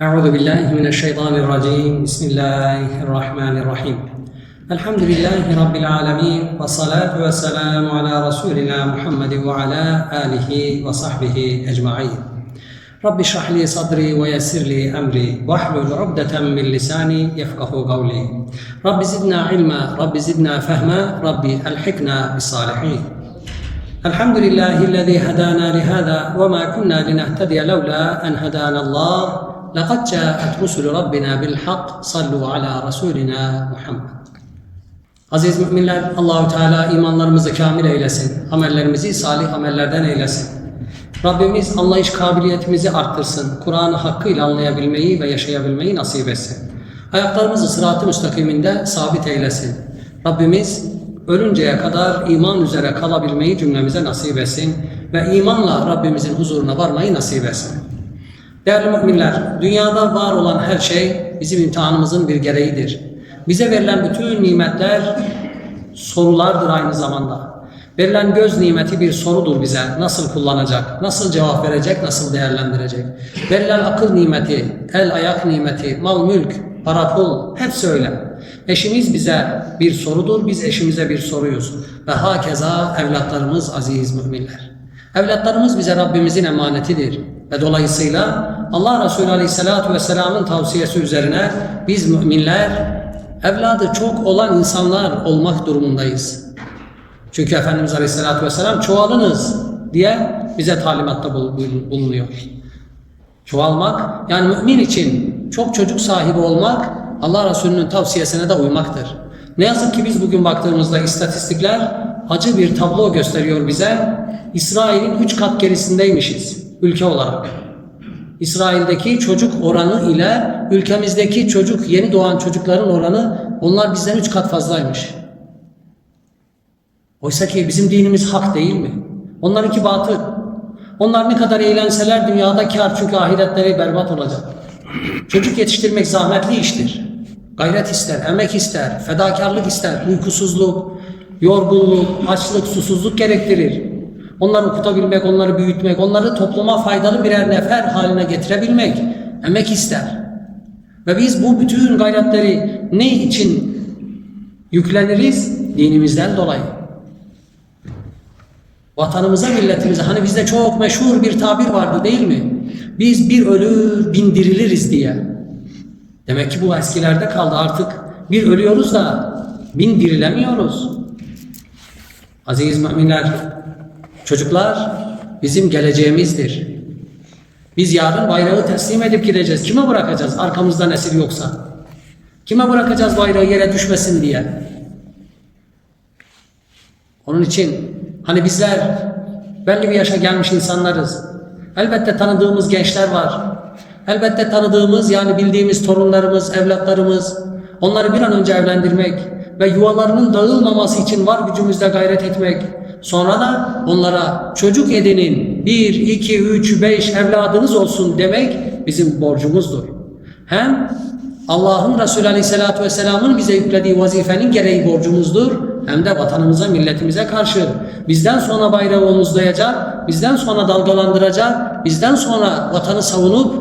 أعوذ بالله من الشيطان الرجيم. بسم الله الرحمن الرحيم. الحمد لله رب العالمين والصلاة والسلام على رسولنا محمد وعلى آله وصحبه أجمعين. رب اشرح لي صدري ويسر لي أمري واحلل عقدة من لساني يفقه قولي. رب زدنا علما رب زدنا فهما رب ألحقنا بالصالحين. الحمد لله الذي هدانا لهذا وما كنا لنهتدي لولا أن هدانا الله. لقد جاءت رسل ربنا بالحق صلوا على رسولنا Muhammed. Aziz müminler Allahu Teala imanlarımızı kamil eylesin. Amellerimizi salih amellerden eylesin. Rabbimiz anlayış kabiliyetimizi arttırsın. Kur'an'ı hakkıyla anlayabilmeyi ve yaşayabilmeyi nasip etsin. Ayaklarımızı sırat-ı müstakiminde sabit eylesin. Rabbimiz ölünceye kadar iman üzere kalabilmeyi cümlemize nasip etsin ve imanla Rabbimizin huzuruna varmayı nasip etsin. Değerli müminler, dünyada var olan her şey bizim imtihanımızın bir gereğidir. Bize verilen bütün nimetler sorulardır aynı zamanda. Verilen göz nimeti bir sorudur bize. Nasıl kullanacak, nasıl cevap verecek, nasıl değerlendirecek. Verilen akıl nimeti, el ayak nimeti, mal mülk, para pul hepsi öyle. Eşimiz bize bir sorudur, biz eşimize bir soruyuz. Ve hakeza evlatlarımız aziz müminler. Evlatlarımız bize Rabbimizin emanetidir. Ve dolayısıyla Allah Resulü Aleyhisselatü Vesselam'ın tavsiyesi üzerine biz müminler evladı çok olan insanlar olmak durumundayız. Çünkü Efendimiz Aleyhisselatü Vesselam çoğalınız diye bize talimatta bul- bul- bulunuyor. Çoğalmak yani mümin için çok çocuk sahibi olmak Allah Resulü'nün tavsiyesine de uymaktır. Ne yazık ki biz bugün baktığımızda istatistikler acı bir tablo gösteriyor bize. İsrail'in 3 kat gerisindeymişiz ülke olarak. İsrail'deki çocuk oranı ile ülkemizdeki çocuk yeni doğan çocukların oranı onlar bizden 3 kat fazlaymış. Oysa ki bizim dinimiz hak değil mi? Onlarınki batıl. Onlar ne kadar eğlenseler dünyada kar çünkü ahiretleri berbat olacak. Çocuk yetiştirmek zahmetli iştir. Gayret ister, emek ister, fedakarlık ister, uykusuzluk, yorgunluk, açlık, susuzluk gerektirir. Onları okutabilmek, onları büyütmek, onları topluma faydalı birer nefer haline getirebilmek emek ister. Ve biz bu bütün gayretleri ne için yükleniriz? Dinimizden dolayı. Vatanımıza, milletimize hani bizde çok meşhur bir tabir vardı değil mi? Biz bir ölür bindiriliriz diye. Demek ki bu eskilerde kaldı artık. Bir ölüyoruz da bindirilemiyoruz. Aziz müminler, çocuklar bizim geleceğimizdir. Biz yarın bayrağı teslim edip gideceğiz. Kime bırakacağız arkamızda nesil yoksa? Kime bırakacağız bayrağı yere düşmesin diye? Onun için hani bizler belli bir yaşa gelmiş insanlarız. Elbette tanıdığımız gençler var. Elbette tanıdığımız yani bildiğimiz torunlarımız, evlatlarımız. Onları bir an önce evlendirmek ve yuvalarının dağılmaması için var gücümüzle gayret etmek. Sonra da onlara çocuk edinin, bir, iki, üç, beş evladınız olsun demek bizim borcumuzdur. Hem Allah'ın Resulü Aleyhisselatü Vesselam'ın bize yüklediği vazifenin gereği borcumuzdur. Hem de vatanımıza, milletimize karşı bizden sonra bayrağı omuzlayacak, bizden sonra dalgalandıracak, bizden sonra vatanı savunup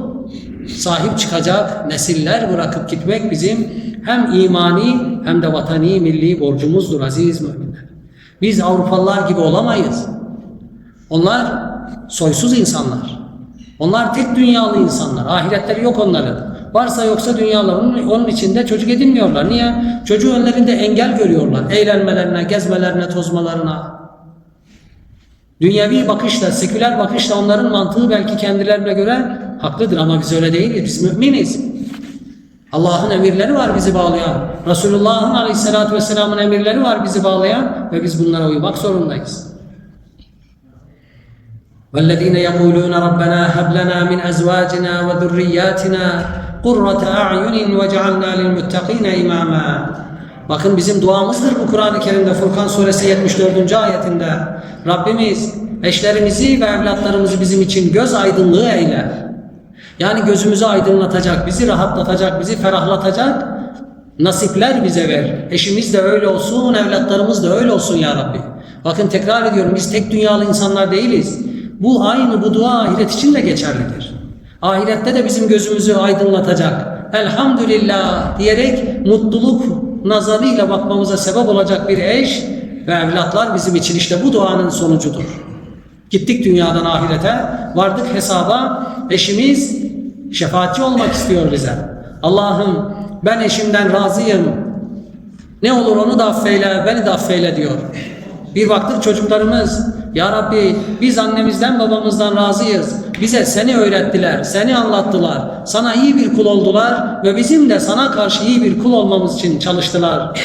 sahip çıkacak nesiller bırakıp gitmek bizim hem imani hem de vatani milli borcumuzdur aziz müminler. Biz Avrupalılar gibi olamayız. Onlar soysuz insanlar. Onlar tek dünyalı insanlar. Ahiretleri yok onların. Varsa yoksa dünyalarının onun içinde çocuk edinmiyorlar. Niye? Çocuğu önlerinde engel görüyorlar. Eğlenmelerine, gezmelerine, tozmalarına. Dünyevi bakışla, seküler bakışla onların mantığı belki kendilerine göre haklıdır ama biz öyle değiliz. Biz müminiz. Allah'ın emirleri var bizi bağlayan. Resulullah'ın aleyhissalatü vesselamın emirleri var bizi bağlayan ve biz bunlara uymak zorundayız. والذين يقولون ربنا هب لنا من أزواجنا وذرياتنا قرة أعين واجعلنا للمتقين إماما Bakın bizim duamızdır bu Kur'an-ı Kerim'de Furkan suresi 74. ayetinde. Rabbimiz eşlerimizi ve evlatlarımızı bizim için göz aydınlığı eyle. Yani gözümüzü aydınlatacak, bizi rahatlatacak, bizi ferahlatacak nasipler bize ver. Eşimiz de öyle olsun, evlatlarımız da öyle olsun ya Rabbi. Bakın tekrar ediyorum biz tek dünyalı insanlar değiliz. Bu aynı bu dua ahiret için de geçerlidir. Ahirette de bizim gözümüzü aydınlatacak. Elhamdülillah diyerek mutluluk nazarıyla bakmamıza sebep olacak bir eş ve evlatlar bizim için işte bu duanın sonucudur. Gittik dünyadan ahirete, vardık hesaba, eşimiz şefaatçi olmak istiyor bize. Allah'ım ben eşimden razıyım, ne olur onu da affeyle, beni de affeyle diyor. Bir baktık çocuklarımız, Ya Rabbi biz annemizden babamızdan razıyız. Bize seni öğrettiler, seni anlattılar. Sana iyi bir kul oldular ve bizim de sana karşı iyi bir kul olmamız için çalıştılar.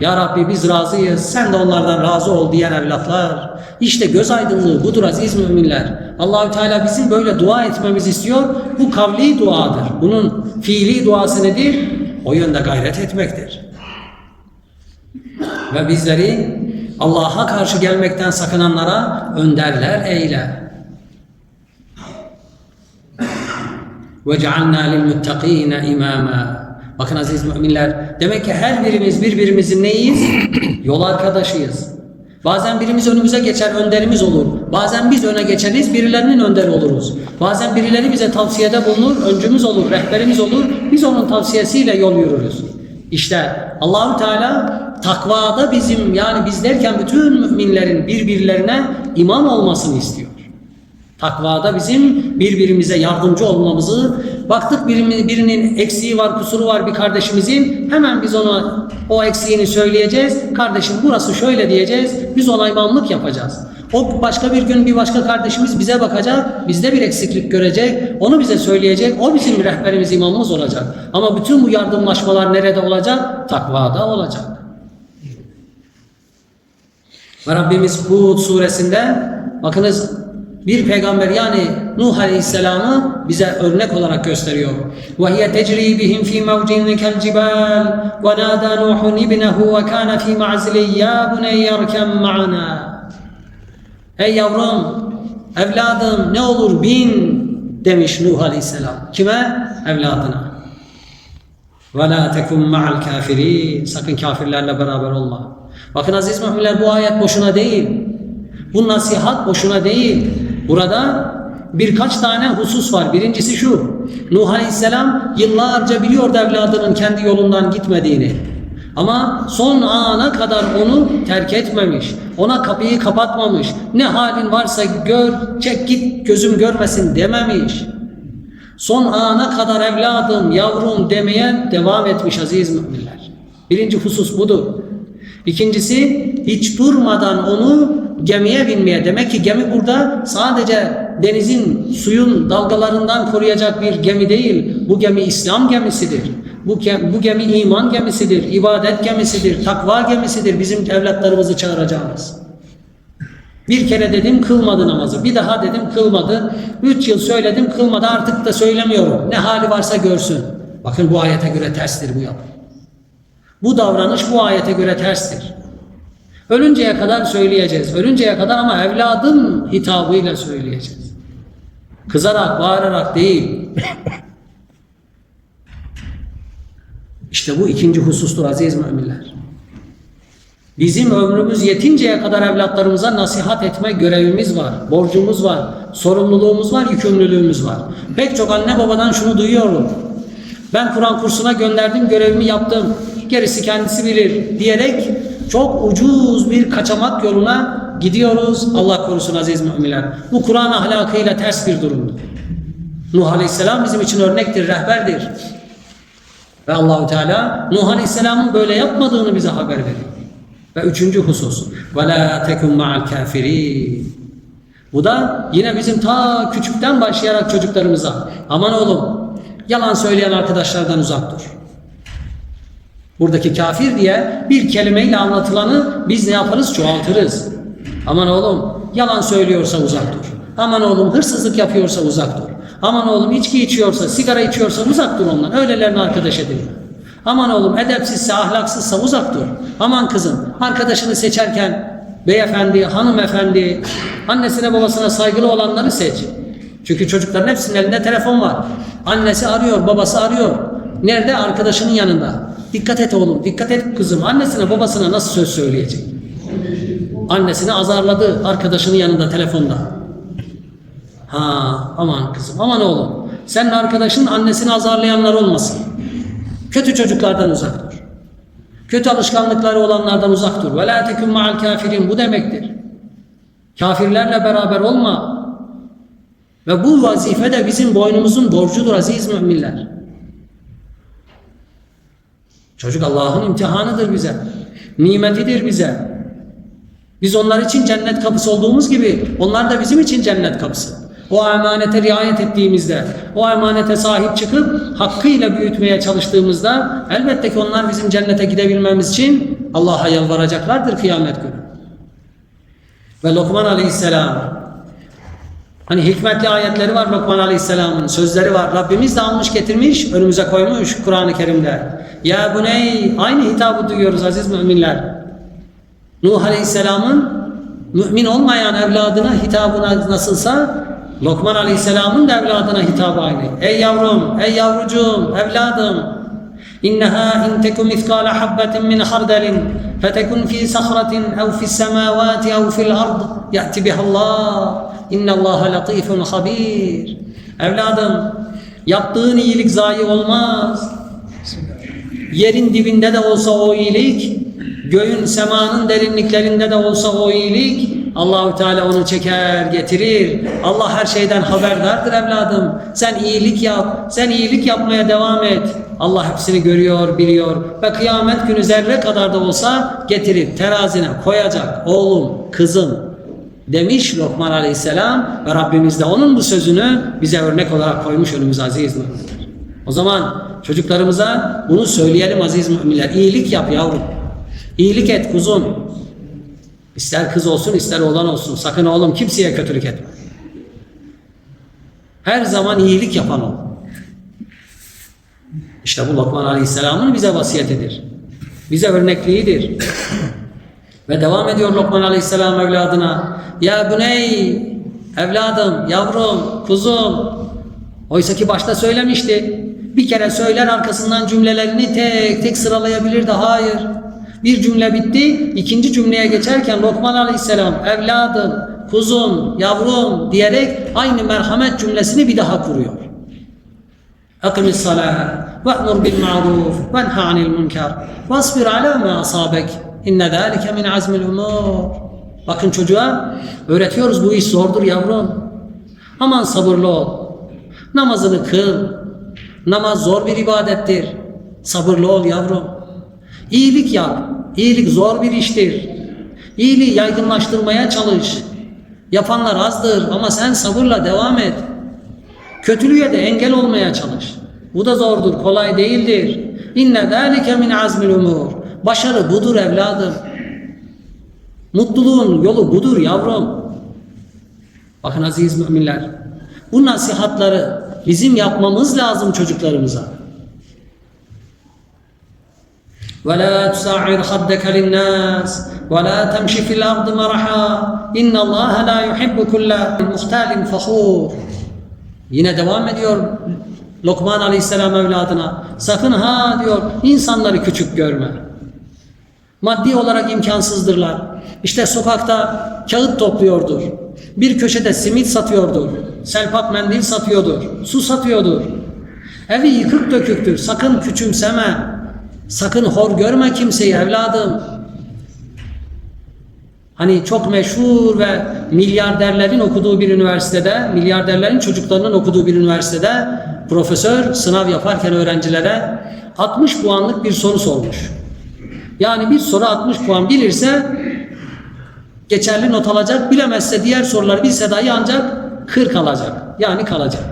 Ya Rabbi biz razıyız, sen de onlardan razı ol diyen evlatlar. İşte göz aydınlığı budur aziz müminler. Allahü Teala bizim böyle dua etmemizi istiyor. Bu kavli duadır. Bunun fiili duası nedir? O yönde gayret etmektir ve bizleri Allah'a karşı gelmekten sakınanlara önderler eyle. وَجَعَلْنَا لِلْمُتَّقِينَ imama. Bakın aziz müminler, demek ki her birimiz birbirimizin neyiz? Yol arkadaşıyız. Bazen birimiz önümüze geçer, önderimiz olur. Bazen biz öne geçeriz, birilerinin önderi oluruz. Bazen birileri bize tavsiyede bulunur, öncümüz olur, rehberimiz olur. Biz onun tavsiyesiyle yol yürürüz. İşte Allahü Teala takvada bizim yani biz derken bütün müminlerin birbirlerine imam olmasını istiyor. Takvada bizim birbirimize yardımcı olmamızı, baktık birinin, birinin eksiği var, kusuru var bir kardeşimizin, hemen biz ona o eksiğini söyleyeceğiz. Kardeşim burası şöyle diyeceğiz, biz ona imamlık yapacağız. O başka bir gün bir başka kardeşimiz bize bakacak, bizde bir eksiklik görecek, onu bize söyleyecek, o bizim rehberimiz, imamımız olacak. Ama bütün bu yardımlaşmalar nerede olacak? Takvada olacak. Ve Rabbimiz Hud suresinde bakınız bir peygamber yani Nuh Aleyhisselam'ı bize örnek olarak gösteriyor. وَهِيَ تَجْرِي بِهِمْ فِي مَوْجٍ كَالْجِبَالِ وَنَادَى نُوحٌ ابْنَهُ وَكَانَ فِي مَعْزِلٍ يَا بُنَيَّ ارْكَبْ مَعَنَا Ey yavrum, evladım ne olur bin demiş Nuh Aleyhisselam. Kime? Evladına. وَلَا تَكُمْ مَعَ الْكَافِرِينَ Sakın kafirlerle beraber olma. Bakın aziz müminler bu ayet boşuna değil. Bu nasihat boşuna değil. Burada birkaç tane husus var. Birincisi şu. Nuh Aleyhisselam yıllarca biliyordu evladının kendi yolundan gitmediğini. Ama son ana kadar onu terk etmemiş. Ona kapıyı kapatmamış. Ne halin varsa gör, çek git gözüm görmesin dememiş. Son ana kadar evladım, yavrum demeye devam etmiş aziz müminler. Birinci husus budur. İkincisi hiç durmadan onu gemiye binmeye. Demek ki gemi burada sadece denizin, suyun dalgalarından koruyacak bir gemi değil. Bu gemi İslam gemisidir. Bu, gemi, bu gemi iman gemisidir, ibadet gemisidir, takva gemisidir bizim evlatlarımızı çağıracağımız. Bir kere dedim kılmadı namazı. Bir daha dedim kılmadı. Üç yıl söyledim kılmadı artık da söylemiyorum. Ne hali varsa görsün. Bakın bu ayete göre terstir bu yapı. Bu davranış bu ayete göre terstir. Ölünceye kadar söyleyeceğiz. Ölünceye kadar ama evladım hitabıyla söyleyeceğiz. Kızarak, bağırarak değil. İşte bu ikinci husustur aziz müminler. Bizim ömrümüz yetinceye kadar evlatlarımıza nasihat etme görevimiz var, borcumuz var, sorumluluğumuz var, yükümlülüğümüz var. Pek çok anne babadan şunu duyuyorum. Ben Kur'an kursuna gönderdim, görevimi yaptım, gerisi kendisi bilir diyerek çok ucuz bir kaçamak yoluna gidiyoruz. Allah korusun aziz müminler. Bu Kur'an ahlakıyla ters bir durumdur. Nuh Aleyhisselam bizim için örnektir, rehberdir. Ve Allahü Teala Nuh Aleyhisselam'ın böyle yapmadığını bize haber veriyor. Ve üçüncü husus ve la tekun ma'al. Bu da yine bizim ta küçükten başlayarak çocuklarımıza aman oğlum yalan söyleyen arkadaşlardan uzak dur. Buradaki kafir diye bir kelimeyle anlatılanı biz ne yaparız? Çoğaltırız. Aman oğlum yalan söylüyorsa uzak dur. Aman oğlum hırsızlık yapıyorsa uzak dur. Aman oğlum içki içiyorsa, sigara içiyorsa uzak dur ondan. Öylelerini arkadaş edin. Aman oğlum edepsizse, ahlaksızsa uzak dur. Aman kızım arkadaşını seçerken beyefendi, hanımefendi, annesine babasına saygılı olanları seç. Çünkü çocukların hepsinin elinde telefon var. Annesi arıyor, babası arıyor. Nerede? Arkadaşının yanında. Dikkat et oğlum, dikkat et kızım. Annesine babasına nasıl söz söyleyecek? Annesini azarladı arkadaşının yanında telefonda. Ha aman kızım, aman oğlum. Senin arkadaşın annesini azarlayanlar olmasın. Kötü çocuklardan uzak dur. Kötü alışkanlıkları olanlardan uzak dur. Ve la tekun ma'al kafirin bu demektir. Kafirlerle beraber olma. Ve bu vazife de bizim boynumuzun borcudur aziz müminler. Çocuk Allah'ın imtihanıdır bize. Nimetidir bize. Biz onlar için cennet kapısı olduğumuz gibi onlar da bizim için cennet kapısı. O emanete riayet ettiğimizde, o emanete sahip çıkıp hakkıyla büyütmeye çalıştığımızda elbette ki onlar bizim cennete gidebilmemiz için Allah'a yalvaracaklardır kıyamet günü. Ve Lokman Aleyhisselam Hani hikmetli ayetleri var Lokman Aleyhisselam'ın sözleri var. Rabbimiz de almış getirmiş önümüze koymuş Kur'an-ı Kerim'de. Ya bu ney? Aynı hitabı duyuyoruz aziz müminler. Nuh Aleyhisselam'ın mümin olmayan evladına hitabına nasılsa Lokman Aleyhisselam'ın da evladına hitabı aynı. Ey yavrum, ey yavrucuğum, evladım. إنها إن تك مثقال حبة من خردل فتكن في صخرة أو في السماوات أو في الأرض يأتي بها الله. إن الله لطيف خبير. Evladım yaptığın iyilik zayi olmaz. Yerin dibinde de olsa o iyilik göğün semanın derinliklerinde de olsa o iyilik Allahü Teala onu çeker, getirir. Allah her şeyden haberdardır evladım. Sen iyilik yap, sen iyilik yapmaya devam et. Allah hepsini görüyor, biliyor ve kıyamet günü zerre kadar da olsa getirip terazine koyacak oğlum, kızım demiş Lokman Aleyhisselam ve Rabbimiz de onun bu sözünü bize örnek olarak koymuş önümüze aziz müminler. O zaman çocuklarımıza bunu söyleyelim aziz müminler. İyilik yap yavrum. İyilik et kuzum. İster kız olsun ister oğlan olsun. Sakın oğlum kimseye kötülük etme. Her zaman iyilik yapan ol. İşte bu Lokman Aleyhisselam'ın bize vasiyetidir. Bize örnekliğidir. Ve devam ediyor Lokman Aleyhisselam evladına. Ya büney, evladım, yavrum, kuzum. Oysa ki başta söylemişti. Bir kere söyler arkasından cümlelerini tek tek sıralayabilirdi. Hayır. Bir cümle bitti. ikinci cümleye geçerken Lokman Aleyhisselam evladım, kuzum, yavrum diyerek aynı merhamet cümlesini bir daha kuruyor. Akimis salah ve'mur bil ma'ruf venha anil münker vasbir ala ma asabek inne zâlike min azmil umur. Bakın çocuğa öğretiyoruz bu iş zordur yavrum. Aman sabırlı ol. Namazını kıl. Namaz zor bir ibadettir. Sabırlı ol yavrum. İyilik yap. İyilik zor bir iştir. İyiliği yaygınlaştırmaya çalış. Yapanlar azdır ama sen sabırla devam et. Kötülüğe de engel olmaya çalış. Bu da zordur, kolay değildir. İnne zâlike min azmil umur. Başarı budur evladım. Mutluluğun yolu budur yavrum. Bakın aziz müminler. Bu nasihatları bizim yapmamız lazım çocuklarımıza. ولا تسعر خدك للناس ولا تمشي في الأرض مرحا إن الله لا يحب كل مختال فخور Yine devam ediyor Lokman Aleyhisselam evladına. Sakın ha diyor insanları küçük görme. Maddi olarak imkansızdırlar. İşte sokakta kağıt topluyordur. Bir köşede simit satıyordur. Selpak mendil satıyordur. Su satıyordur. Evi yıkık döküktür. Sakın küçümseme. Sakın hor görme kimseyi evladım. Hani çok meşhur ve milyarderlerin okuduğu bir üniversitede, milyarderlerin çocuklarının okuduğu bir üniversitede profesör sınav yaparken öğrencilere 60 puanlık bir soru sormuş. Yani bir soru 60 puan bilirse geçerli not alacak, bilemezse diğer soruları bilse dahi ancak 40 alacak. Yani kalacak.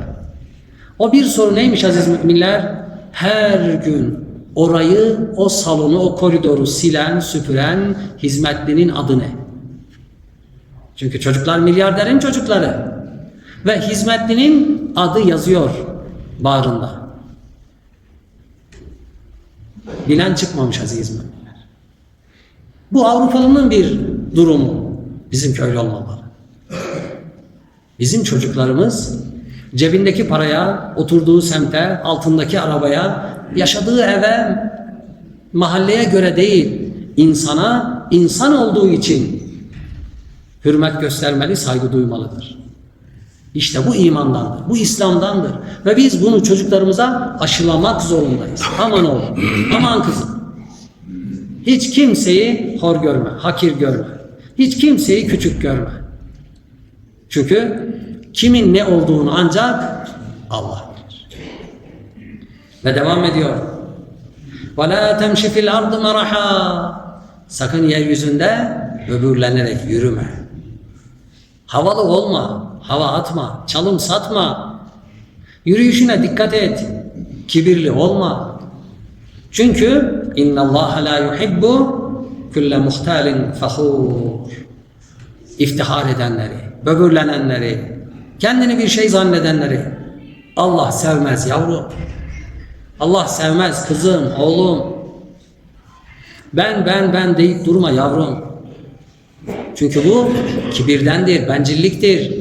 O bir soru neymiş aziz müminler? Her gün orayı, o salonu, o koridoru silen, süpüren hizmetlinin adı ne? Çünkü çocuklar milyarderin çocukları. Ve hizmetlinin adı yazıyor bağrında. Bilen çıkmamış aziz müminler. Bu Avrupalının bir durumu. Bizim köylü olmamalı. Bizim çocuklarımız cebindeki paraya, oturduğu semte, altındaki arabaya, yaşadığı eve, mahalleye göre değil, insana, insan olduğu için hürmet göstermeli, saygı duymalıdır. İşte bu imandandır, bu İslam'dandır. Ve biz bunu çocuklarımıza aşılamak zorundayız. Aman oğlum, aman kızım. Hiç kimseyi hor görme, hakir görme. Hiç kimseyi küçük görme. Çünkü kimin ne olduğunu ancak Allah. Ve devam ediyor. وَلَا تَمْشِ فِي الْأَرْضِ مَرَحًا Sakın yeryüzünde böbürlenerek yürüme. Havalı olma, hava atma, çalım satma. Yürüyüşüne dikkat et. Kibirli olma. Çünkü inna Allah la yuhibbu kulle muhtalin fahur. İftihar edenleri, böbürlenenleri, kendini bir şey zannedenleri Allah sevmez yavrum. Allah sevmez kızım, oğlum. Ben ben ben deyip durma yavrum. Çünkü bu kibirdendir, bencilliktir.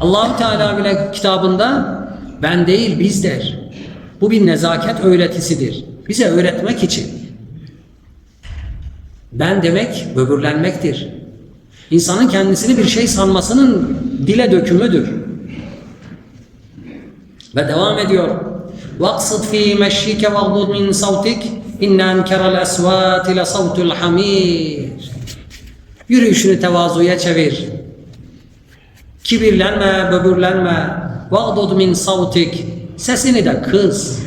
Allahu Teala bile kitabında ben değil biz der. Bu bir nezaket öğretisidir. Bize öğretmek için. Ben demek böbürlenmektir. İnsanın kendisini bir şey sanmasının dile dökümüdür. Ve devam ediyor. وَاقْصِدْ ف۪ي مَشِّكَ وَغْضُدْ مِنْ صَوْتِكَ اِنَّ اَنْكَرَ الْاَسْوَاتِ لَصَوْتُ الْحَمِيرِ Yürüyüşünü tevazuya çevir. Kibirlenme, böbürlenme. وَغْضُدْ مِنْ صَوْتِكَ Sesini de kız.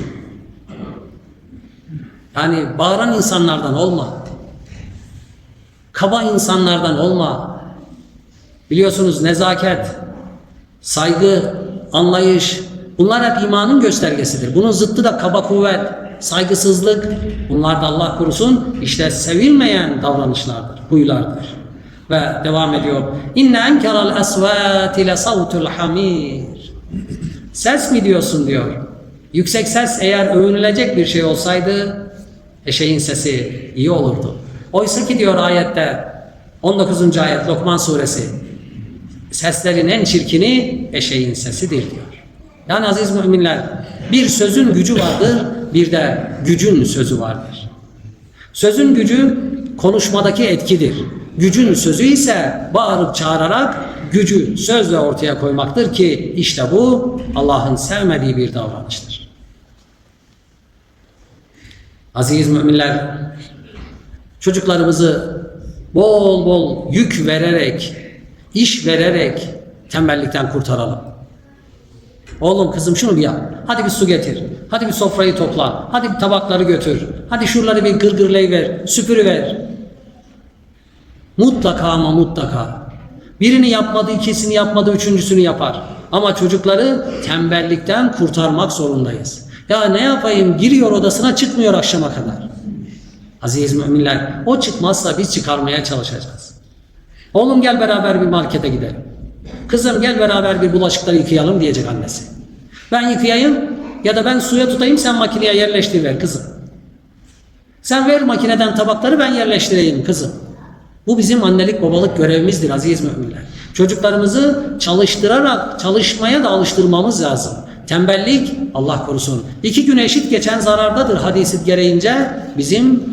Yani bağıran insanlardan olma. Kaba insanlardan olma. Biliyorsunuz nezaket, saygı, anlayış bunlar hep imanın göstergesidir. Bunun zıttı da kaba kuvvet, saygısızlık. Bunlar da Allah korusun işte sevilmeyen davranışlardır, huylardır. Ve devam ediyor. İnne enkeral esvati le savtul hamir. Ses mi diyorsun diyor. Yüksek ses eğer övünülecek bir şey olsaydı eşeğin sesi iyi olurdu. Oysa ki diyor ayette 19. ayet Lokman suresi seslerin en çirkini eşeğin sesidir diyor. Yani aziz müminler bir sözün gücü vardır bir de gücün sözü vardır. Sözün gücü konuşmadaki etkidir. Gücün sözü ise bağırıp çağırarak gücü sözle ortaya koymaktır ki işte bu Allah'ın sevmediği bir davranıştır. Aziz müminler çocuklarımızı bol bol yük vererek, iş vererek tembellikten kurtaralım. Oğlum kızım şunu bir yap. Hadi bir su getir. Hadi bir sofrayı topla. Hadi bir tabakları götür. Hadi şuraları bir gırgırlayıver. Süpürüver. Mutlaka ama mutlaka. Birini yapmadı, ikisini yapmadı, üçüncüsünü yapar. Ama çocukları tembellikten kurtarmak zorundayız. Ya ne yapayım giriyor odasına çıkmıyor akşama kadar. Aziz müminler o çıkmazsa biz çıkarmaya çalışacağız. Oğlum gel beraber bir markete gidelim. Kızım gel beraber bir bulaşıkları yıkayalım diyecek annesi. Ben yıkayayım ya da ben suya tutayım sen makineye yerleştir kızım. Sen ver makineden tabakları ben yerleştireyim kızım. Bu bizim annelik babalık görevimizdir aziz müminler. Çocuklarımızı çalıştırarak çalışmaya da alıştırmamız lazım. Tembellik Allah korusun. İki gün eşit geçen zarardadır hadisi gereğince bizim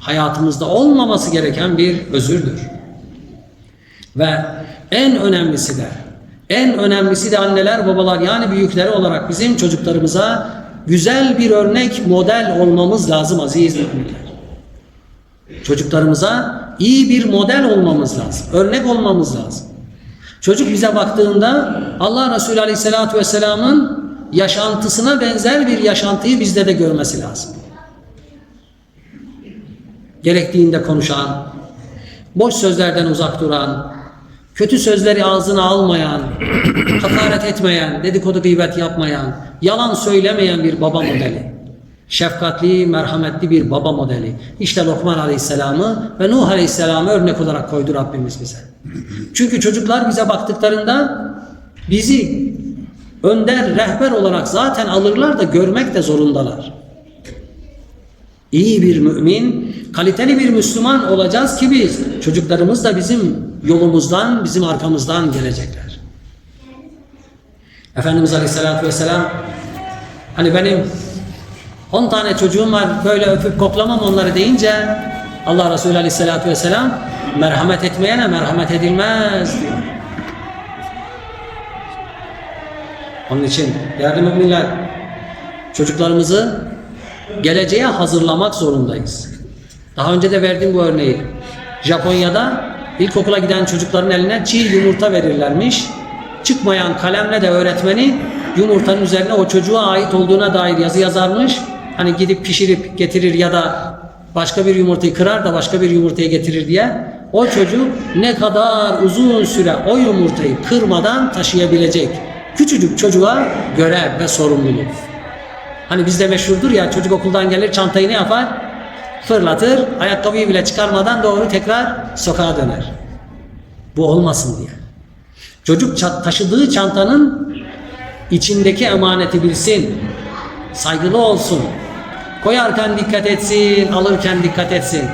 hayatımızda olmaması gereken bir özürdür. Ve en önemlisi de en önemlisi de anneler babalar yani büyükleri olarak bizim çocuklarımıza güzel bir örnek model olmamız lazım aziz müminler. Çocuklarımıza iyi bir model olmamız lazım. Örnek olmamız lazım. Çocuk bize baktığında Allah Resulü Aleyhisselatü Vesselam'ın yaşantısına benzer bir yaşantıyı bizde de görmesi lazım. Gerektiğinde konuşan, boş sözlerden uzak duran, kötü sözleri ağzına almayan, hakaret etmeyen, dedikodu gıybet yapmayan, yalan söylemeyen bir baba modeli. Şefkatli, merhametli bir baba modeli. İşte Lokman Aleyhisselam'ı ve Nuh Aleyhisselam'ı örnek olarak koydu Rabbimiz bize. Çünkü çocuklar bize baktıklarında bizi önder, rehber olarak zaten alırlar da görmek de zorundalar. İyi bir mümin, kaliteli bir Müslüman olacağız ki biz çocuklarımız da bizim yolumuzdan, bizim arkamızdan gelecekler. Efendimiz Aleyhisselatü Vesselam hani benim 10 tane çocuğum var böyle öpüp koklamam onları deyince Allah Resulü Aleyhisselatü Vesselam merhamet etmeyene merhamet edilmez diyor. Onun için değerli müminler çocuklarımızı geleceğe hazırlamak zorundayız. Daha önce de verdiğim bu örneği. Japonya'da ilkokula giden çocukların eline çiğ yumurta verirlermiş. Çıkmayan kalemle de öğretmeni yumurtanın üzerine o çocuğa ait olduğuna dair yazı yazarmış. Hani gidip pişirip getirir ya da başka bir yumurtayı kırar da başka bir yumurtayı getirir diye. O çocuk ne kadar uzun süre o yumurtayı kırmadan taşıyabilecek. Küçücük çocuğa görev ve sorumluluk. Hani bizde meşhurdur ya çocuk okuldan gelir çantayı ne yapar? Fırlatır, ayakkabıyı bile çıkarmadan doğru tekrar sokağa döner. Bu olmasın diye. Çocuk taşıdığı çantanın içindeki emaneti bilsin. Saygılı olsun. Koyarken dikkat etsin, alırken dikkat etsin.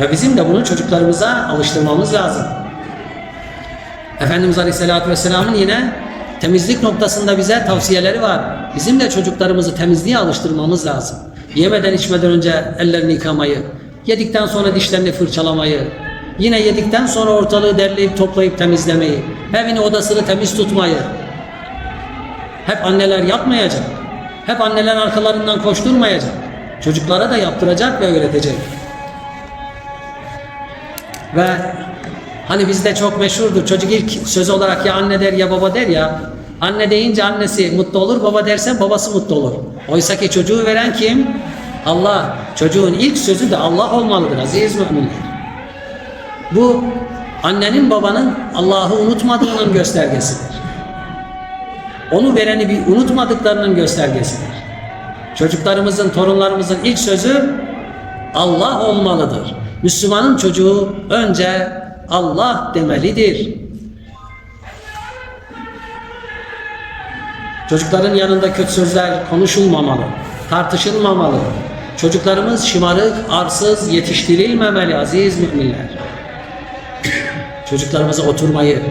Ve bizim de bunu çocuklarımıza alıştırmamız lazım. Efendimiz Aleyhisselatü Vesselam'ın yine temizlik noktasında bize tavsiyeleri var. Bizim de çocuklarımızı temizliğe alıştırmamız lazım. Yemeden içmeden önce ellerini yıkamayı, yedikten sonra dişlerini fırçalamayı, yine yedikten sonra ortalığı derleyip toplayıp temizlemeyi, evini odasını temiz tutmayı. Hep anneler yapmayacak. Hep anneler arkalarından koşturmayacak. Çocuklara da yaptıracak ve öğretecek. Ve hani bizde çok meşhurdur. Çocuk ilk söz olarak ya anne der ya baba der ya. Anne deyince annesi mutlu olur, baba derse babası mutlu olur. Oysa ki çocuğu veren kim? Allah. Çocuğun ilk sözü de Allah olmalıdır aziz müminler. Bu annenin babanın Allah'ı unutmadığının göstergesidir. Onu vereni bir unutmadıklarının göstergesidir. Çocuklarımızın, torunlarımızın ilk sözü Allah olmalıdır. Müslümanın çocuğu önce Allah demelidir. Çocukların yanında kötü sözler konuşulmamalı, tartışılmamalı. Çocuklarımız şımarık, arsız yetiştirilmemeli aziz müminler. Çocuklarımıza oturmayı,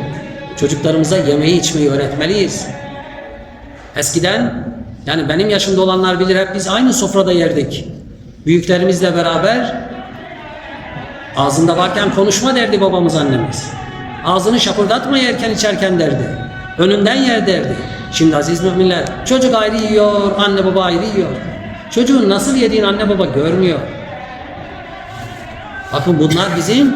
çocuklarımıza yemeği içmeyi öğretmeliyiz. Eskiden yani benim yaşımda olanlar bilir hep biz aynı sofrada yerdik. Büyüklerimizle beraber ağzında varken konuşma derdi babamız annemiz. Ağzını şapırdatma yerken içerken derdi. Önünden yer derdi. Şimdi aziz müminler çocuk ayrı yiyor, anne baba ayrı yiyor. Çocuğun nasıl yediğini anne baba görmüyor. Bakın bunlar bizim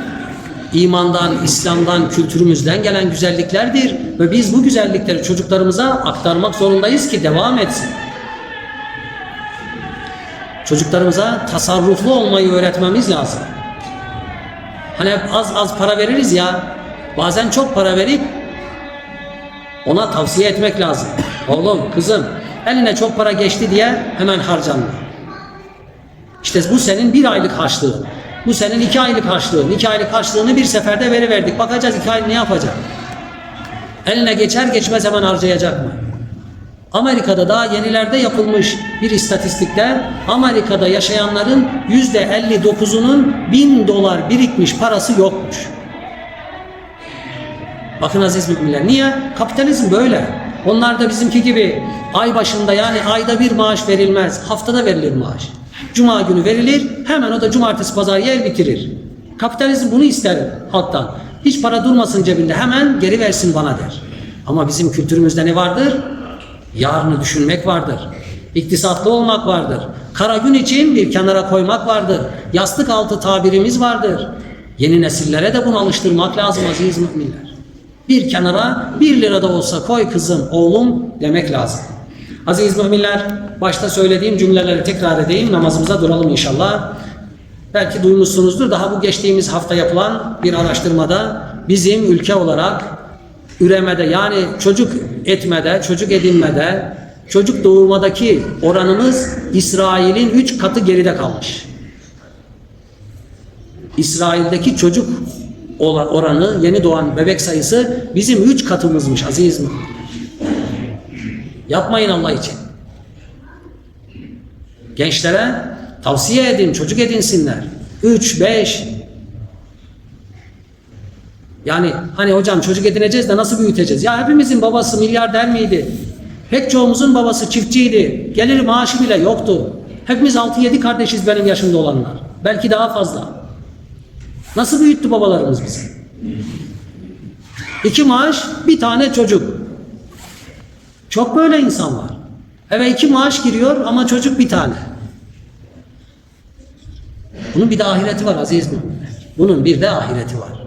imandan, İslam'dan, kültürümüzden gelen güzelliklerdir ve biz bu güzellikleri çocuklarımıza aktarmak zorundayız ki devam etsin. Çocuklarımıza tasarruflu olmayı öğretmemiz lazım. Hani hep az az para veririz ya, bazen çok para verip ona tavsiye etmek lazım. Oğlum, kızım, eline çok para geçti diye hemen harcanma. İşte bu senin bir aylık harçlığın. Bu senin iki aylık harçlığın. İki aylık harçlığını bir seferde veriverdik. Bakacağız iki ay ne yapacak? Eline geçer geçmez hemen harcayacak mı? Amerika'da daha yenilerde yapılmış bir istatistikte Amerika'da yaşayanların yüzde 59'unun bin dolar birikmiş parası yokmuş. Bakın aziz müminler niye? Kapitalizm böyle. Onlar da bizimki gibi ay başında yani ayda bir maaş verilmez. Haftada verilir maaş. Cuma günü verilir. Hemen o da cumartesi pazar yer bitirir. Kapitalizm bunu ister halktan. Hiç para durmasın cebinde. Hemen geri versin bana der. Ama bizim kültürümüzde ne vardır? Yarını düşünmek vardır. İktisatlı olmak vardır. Kara gün için bir kenara koymak vardır. Yastık altı tabirimiz vardır. Yeni nesillere de bunu alıştırmak lazım aziz müminler. Bir kenara bir lira da olsa koy kızım, oğlum demek lazım. Aziz müminler, başta söylediğim cümleleri tekrar edeyim, namazımıza duralım inşallah. Belki duymuşsunuzdur, daha bu geçtiğimiz hafta yapılan bir araştırmada bizim ülke olarak üremede yani çocuk etmede, çocuk edinmede, çocuk doğurmadaki oranımız İsrail'in üç katı geride kalmış. İsrail'deki çocuk oranı, yeni doğan bebek sayısı bizim üç katımızmış aziz mi? Yapmayın Allah için. Gençlere tavsiye edin, çocuk edinsinler. Üç, beş. Yani hani hocam çocuk edineceğiz de nasıl büyüteceğiz? Ya hepimizin babası milyarder miydi? Pek çoğumuzun babası çiftçiydi. Gelir maaşı bile yoktu. Hepimiz 6-7 kardeşiz benim yaşımda olanlar. Belki daha fazla. Nasıl büyüttü babalarımız bizi? İki maaş, bir tane çocuk. Çok böyle insan var. Eve iki maaş giriyor ama çocuk bir tane. Bunun bir de ahireti var aziz müminler. Bunun bir de ahireti var.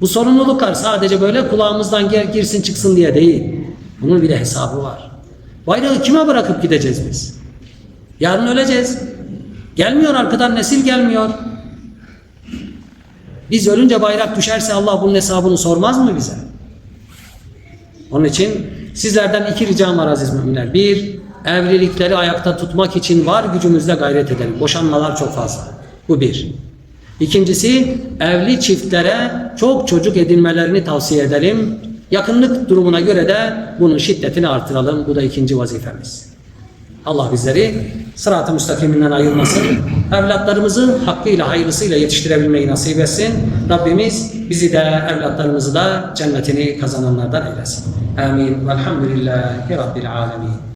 Bu sorumluluklar sadece böyle kulağımızdan gir- girsin çıksın diye değil. Bunun bir de hesabı var. Bayrağı kime bırakıp gideceğiz biz? Yarın öleceğiz. Gelmiyor arkadan nesil gelmiyor. Biz ölünce bayrak düşerse Allah bunun hesabını sormaz mı bize? Onun için sizlerden iki ricam var aziz müminler. Bir, evlilikleri ayakta tutmak için var gücümüzle gayret edelim. Boşanmalar çok fazla. Bu bir. İkincisi, evli çiftlere çok çocuk edinmelerini tavsiye edelim. Yakınlık durumuna göre de bunun şiddetini artıralım. Bu da ikinci vazifemiz. Allah bizleri sırat-ı müstakiminden ayırmasın. Evlatlarımızı hakkıyla hayırlısıyla yetiştirebilmeyi nasip etsin. Rabbimiz bizi de evlatlarımızı da cennetini kazananlardan eylesin. Amin. Velhamdülillahi Rabbil alemin.